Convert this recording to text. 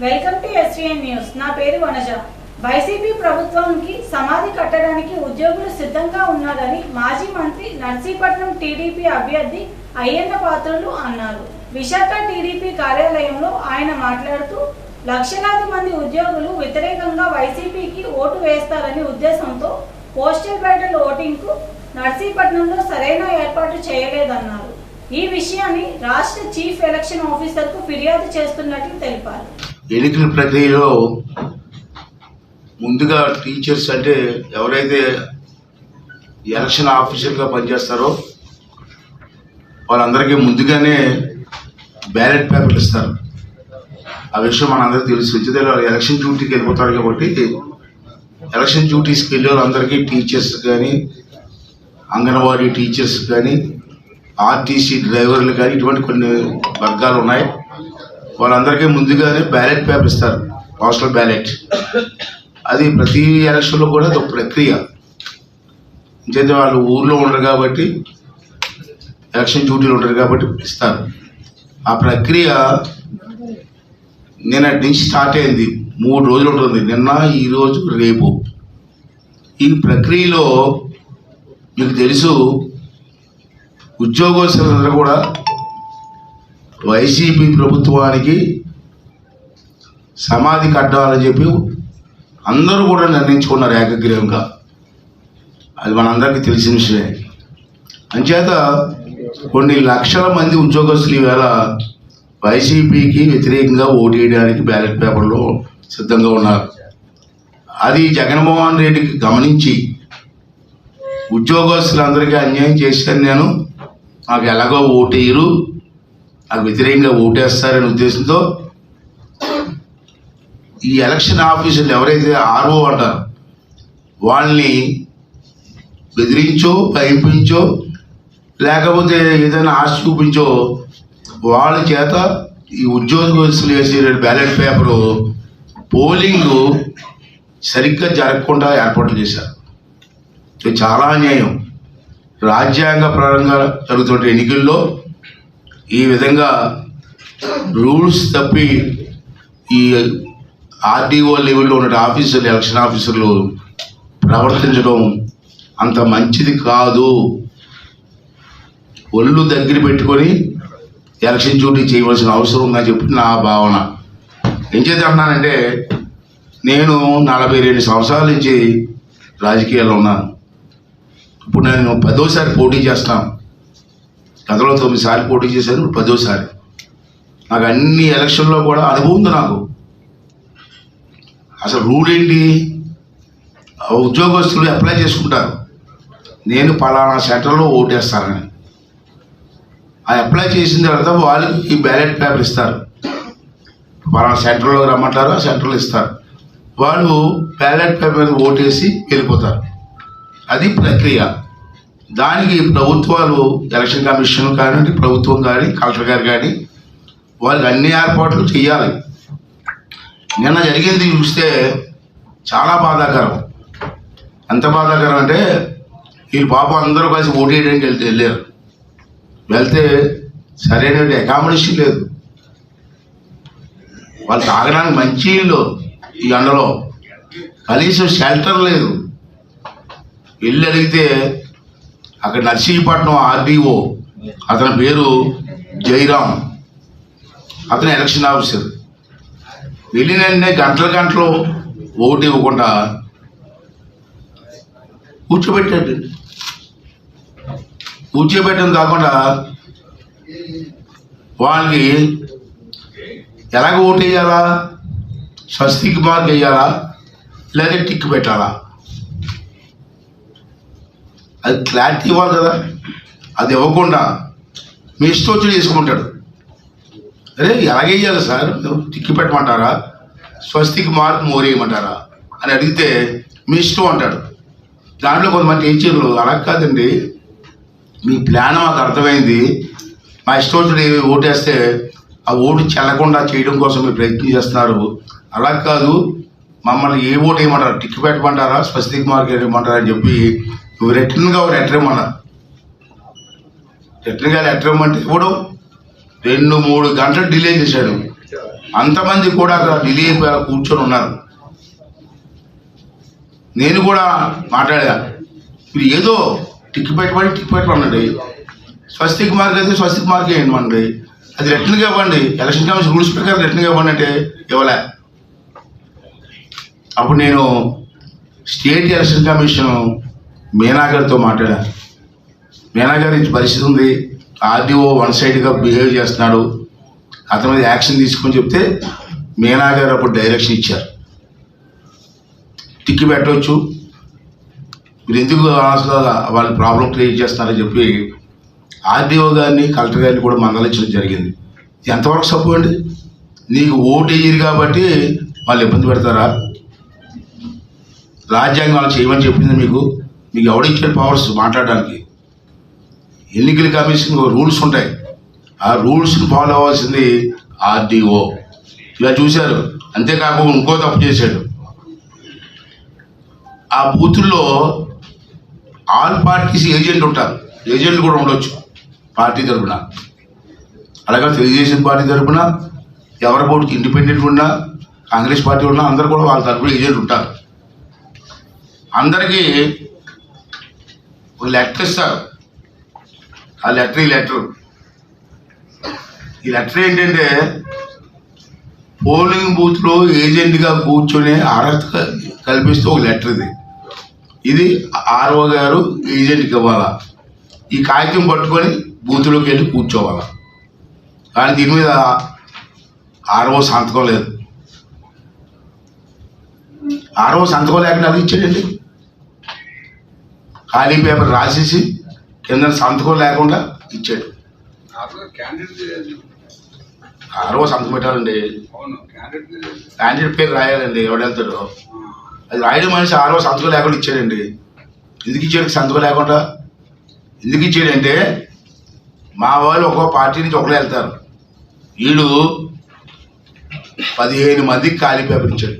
Welcome to SVN news. నా పేరు Vanaja. YCP ప్రభుత్వానికి సమాధి కట్టడానికి ఉద్యోగులు సిద్ధంగా ఉన్నారని మాజీ మంత్రి నర్సీపట్నం టీడీపీ అభ్యర్థి అయ్యన్న పాత్రులు అన్నారు. విశాఖ టీడీపీ కార్యాలయంలో ఆయన మాట్లాడుతూ లక్షలాది మంది ఉద్యోగులు వ్యతిరేకంగా వైసీపీకి ఓటు వేస్తారనే ఉద్దేశంతో పోస్టల్ బ్యాటల్ ఓటింగ్కు నర్సీపట్నంలో సరైన ఏర్పాటు చేయలేదన్నారు. ఈ విషయాన్ని రాష్ట్ర చీఫ్ ఎలక్షన్ ఆఫీసర్కు ఫిర్యాదు చేస్తున్నట్లు తెలిపారు. ఎన్నికల ప్రక్రియలో ముందుగా టీచర్స్ అంటే ఎవరైతే ఎలక్షన్ ఆఫీసర్గా పనిచేస్తారో వాళ్ళందరికీ ముందుగానే బ్యాలెట్ పేపర్లు ఇస్తారు. ఆ విషయం మనందరికీ తెలుసు. ఎందుకంటే వాళ్ళు ఎలక్షన్ డ్యూటీకి వెళ్ళిపోతారు కాబట్టి ఎలక్షన్ డ్యూటీస్కి వెళ్ళే వాళ్ళందరికీ టీచర్స్ కానీ అంగన్వాడీ టీచర్స్ కానీ ఆర్టీసీ డ్రైవర్లు కానీ ఇటువంటి కొన్ని వర్గాలు ఉన్నాయి. వాళ్ళందరికీ ముందుగానే బ్యాలెట్ పేపర్ ఇస్తారు పోస్టల్ బ్యాలెట్ అది ప్రతి ఎలక్షన్లో కూడా అది ఒక ప్రక్రియ. ఎందుకంటే వాళ్ళు ఊర్లో ఉండరు కాబట్టి ఎలక్షన్ డ్యూటీలు ఉంటారు కాబట్టి ఇస్తారు. ఆ ప్రక్రియ నిన్నటి నుంచి స్టార్ట్ అయింది. మూడు రోజులు ఉంటుంది. నిన్న ఈరోజు రేపు. ఈ ప్రక్రియలో మీకు తెలుసు ఉద్యోగస్తులందరూ కూడా వైసీపీ ప్రభుత్వానికి సమాధి కట్టాలని చెప్పి అందరూ కూడా నిర్ణయించుకున్నారు ఏకగ్రీవంగా. అది మనందరికీ తెలిసిన విషయమే. అంచేత కొన్ని లక్షల మంది ఉద్యోగస్తులు ఈవేళ వైసీపీకి వ్యతిరేకంగా ఓటు వేయడానికి బ్యాలెట్ పేపర్లో సిద్ధంగా ఉన్నారు. అది జగన్మోహన్ రెడ్డికి గమనించి ఉద్యోగస్తులందరికీ అన్యాయం చేశాను నేను నాకు ఎలాగో ఓటేయరు నాకు వ్యతిరేకంగా ఓటేస్తారనే ఉద్దేశంతో ఈ ఎలక్షన్ ఆఫీసర్లు ఎవరైతే ఆర్ఓ అంటారు వాళ్ళని బెదిరించో భయపించో లేకపోతే ఏదైనా ఆశ చూపించో వాళ్ళ చేత ఈ ఉద్యోగస్తులు వేసే బ్యాలెట్ పేపరు పోలింగ్ సరిగ్గా జరగకుండా ఏర్పాట్లు చేశారు. ఇది చాలా అన్యాయం. రాజ్యాంగ పరంగా జరుగుతున్న ఎన్నికల్లో ఈ విధంగా రూల్స్ తప్పి ఈ ఆర్డీఓ లెవెల్లో ఉన్న ఆఫీసర్లు ఎలక్షన్ ఆఫీసర్లు ప్రవర్తించడం అంత మంచిది కాదు. ఒళ్ళు దగ్గర పెట్టుకొని ఎలక్షన్ డ్యూటీ చేయవలసిన అవసరం ఉందని చెప్పి నా భావన. ఏం చేద్దామన్నానంటే నేను నలభై రెండు సంవత్సరాల నుంచి రాజకీయాల్లో ఉన్నాను. ఇప్పుడు నేను పదోసారి పోటీ చేస్తాను. గతంలో తొమ్మిది సార్లు పోటీ చేశాను ఇప్పుడు పదోసారి నాకు అన్ని ఎలక్షన్లో కూడా అనుభవం ఉంది నాకు. అసలు రూల్ ఏంటి? ఉద్యోగస్తులు అప్లై చేసుకుంటారు. నేను పలానా సెంటర్లో ఓటేస్తానని. ఆ అప్లై చేసిన తర్వాత వాళ్ళకి ఈ బ్యాలెట్ పేపర్ ఇస్తారు. పలానా సెంటర్లో రమ్మంటారు ఆ సెంటర్లో ఇస్తారు. వాళ్ళు బ్యాలెట్ పేపర్ ఓటేసి వెళ్ళిపోతారు. అది ప్రక్రియ. దానికి ప్రభుత్వాలు ఎలక్షన్ కమిషన్ కానివ్వండి ప్రభుత్వం కానీ కలెక్టర్ గారు కానీ వాళ్ళకి అన్ని ఏర్పాట్లు చేయాలి నిన్న జరిగింది చూస్తే చాలా బాధాకరం. ఎంత బాధాకరం అంటే వీళ్ళు పాపం అందరూ కలిసి ఓటు వేయడానికి వెళ్తే వెళ్ళారు. వెళ్తే సరైన అకామిడేషన్ లేదు. వాళ్ళు తాగడానికి మంచి ఇల్లు ఈ ఎండలో. కనీసం షెల్టర్ లేదు. వెళ్ళి అడిగితే అక్కడ నర్సీపట్నం ఆర్డీఓ అతని పేరు జైరామ్ అతను ఎలక్షన్ ఆఫీసర్. వెళ్ళిన వెంటనే గంటల గంటలు ఓటు ఇవ్వకుండా కూర్చోబెట్టాడు. కూర్చోబెట్టడం కాకుండా వాళ్ళకి ఎలాగ ఓటు వేయాలా? స్వస్తికి మార్క్ వేయాలా? లేదా టిక్ పెట్టాలా? అది క్లారిటీ ఇవ్వాలి కదా. అది ఇవ్వకుండా మీ ఇష్టం వచ్చి చేసుకుంటాడు అరే ఎలాగేయాలి సార్. టిక్కి పెట్టమంటారా? స్వస్తికి మార్క్ మోరేయమంటారా అని అడిగితే మీ ఇష్టం అంటాడు. దాంట్లో కొంతమంది టీచర్లు అలా కాదండి. మీ ప్లాన్ మాకు అర్థమైంది. మా ఇష్టం ఓటేస్తే ఆ ఓటు చెల్లకుండా చేయడం కోసం మీరు ప్రయత్నం చేస్తున్నారు. అలా కాదు. మమ్మల్ని ఏ ఓటు వేయమంటారు? టిక్ పెట్టమంటారా? స్వస్తికి మార్కెట్ వేయమంటారా అని చెప్పి నువ్వు రిటర్న్గా లెటర్ ఇవ్వమన్నా రిటర్న్గా లెటర్ ఇవ్వమంటే ఇవ్వడం రెండు మూడు గంటలు డిలే చేశాడు. అంతమంది కూడా అక్కడ డిలే అయిపోయి కూర్చొని ఉన్నారు. నేను కూడా మాట్లాడా మీరు ఏదో టిక్ పెట్టమని టిక్ పెట్టమనండి స్వస్తిక్ మార్క్ అయితే స్వస్తిక్ మార్క్ వేయమండి అది రిటర్న్గా ఇవ్వండి. ఎలక్షన్ కమిషన్ రూల్స్ ప్రకారం రిటర్న్గా ఇవ్వండి అంటే ఇవ్వలే. అప్పుడు నేను స్టేట్ ఎలక్షన్ కమిషన్ మీనా మాట్లాడాను. మీనా గారి పరిస్థితి ఉంది. ఆర్డీఓ వన్ సైడ్గా బిహేవ్ చేస్తున్నాడు. అతని మీద యాక్షన్ తీసుకొని చెప్తే మీనా అప్పుడు డైరెక్షన్ ఇచ్చారు. టిక్కి పెట్టవచ్చు మీరు ఎందుకు అనవసరంగా వాళ్ళ ప్రాబ్లం క్రియేట్ చేస్తున్నారని చెప్పి ఆర్డీఓ గారిని కలెక్టర్ గారిని కూడా మందలించడం జరిగింది. ఎంతవరకు సప్పు అండి? నీకు ఓటు వేయరు కాబట్టి వాళ్ళు ఇబ్బంది పెడతారా? రాజ్యాంగం వాళ్ళు చేయమని చెప్పింది మీకు. మీకు ఎవడిచ్చారు పవర్స్ మాట్లాడడానికి? ఎన్నికల కమిషన్ రూల్స్ ఉంటాయి. ఆ రూల్స్ని ఫాలో అవ్వాల్సింది ఆర్డీఓ ఇలా చూశారు. అంతేకాకుండా ఇంకో తప్పు చేశాడు. ఆ బూతుల్లో ఆల్ పార్టీస్ ఏజెంట్ ఉంటారు. ఏజెంట్లు కూడా ఉండొచ్చు పార్టీ తరఫున అలాగే తెలుగుదేశం పార్టీ తరఫున ఎవరి బోర్డుకి ఇండిపెండెంట్ ఉన్నా కాంగ్రెస్ పార్టీ ఉన్నా అందరు కూడా వాళ్ళ తరపున ఏజెంట్ ఉంటారు. అందరికీ ఒక లెటర్ ఇస్తారు. ఆ లెటర్ ఈ లెటర్. ఈ లెటర్ ఏంటంటే పోలింగ్ బూత్లో ఏజెంట్గా కూర్చొని అర్హత కల్పిస్తూ ఒక లెటర్ ఇది. ఇది ఆర్ఓ గారు ఏజెంట్కి ఇవ్వాలా? ఈ కాగితం పట్టుకొని బూత్లోకి వెళ్ళి కూర్చోవాలా? కానీ దీని మీద ఆర్ఓ సంతకం లేదు. ఆర్ఓ సంతకం లేకుండా అది ఇచ్చాడండి? ఖాళీ పేపర్ రాసేసి కింద సంతకం లేకుండా ఇచ్చాడు. ఆర్ఓ సంతకం పెట్టాలండి. క్యాండిడేట్ పేరు రాయాలండి ఎవడెళ్తాడో అది రాయడం మనిషి ఆరో సంతకం లేకుండా ఇచ్చాడండి. ఎందుకు ఇచ్చాడు సంతకం లేకుండా? ఎందుకు ఇచ్చాడంటే మా వాళ్ళు ఒక్కో పార్టీ నుంచి ఒకరు వెళ్తారు. వీడు పదిహేను మందికి ఖాళీ పేపర్ ఇచ్చాడు.